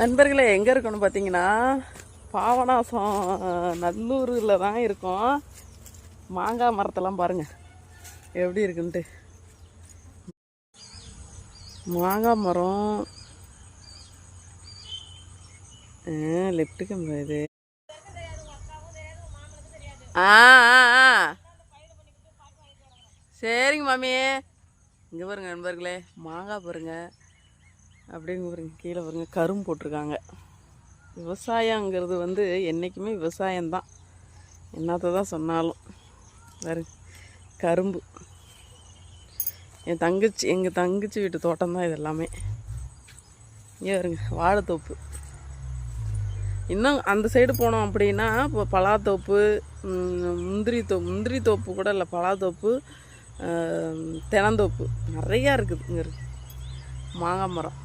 நண்பர்களே எங்கே இருக்கணும் பார்த்தீங்கன்னா பாவனாசம் நல்லூரில் தான் இருக்கோம். மாங்காய் மரத்தெல்லாம் பாருங்கள் எப்படி இருக்குன்ட்டு. மாங்காய் மரம். லெஃப்ட்டுக்கு இது. ஆ ஆ சரிங்க மாமி. இங்கே பாருங்கள் நண்பர்களே மாங்காய் பாருங்கள் அப்படிங்க பாருங்க கீழே பாருங்க கரும்பு போட்டிருக்காங்க. விவசாயங்கிறது வந்து என்றைக்குமே விவசாயம்தான். என்னத்தை தான் சொன்னாலும். பாருங்க கரும்பு. என் தங்கச்சி எங்கள் தங்கச்சி வீட்டு தோட்டம் தான் இது எல்லாமே இங்கே பாருங்க வாழைத்தோப்பு. இன்னும் அந்த சைடு போனோம் அப்படின்னா இப்போ பலாத்தோப்பு முந்திரி தோப்பு முந்திரி தோப்பு கூட இல்லை பலாத்தோப்பு தெனந்தோப்பு நிறையா இருக்குது இங்கே இருக்குது மாங்காய் மரம்.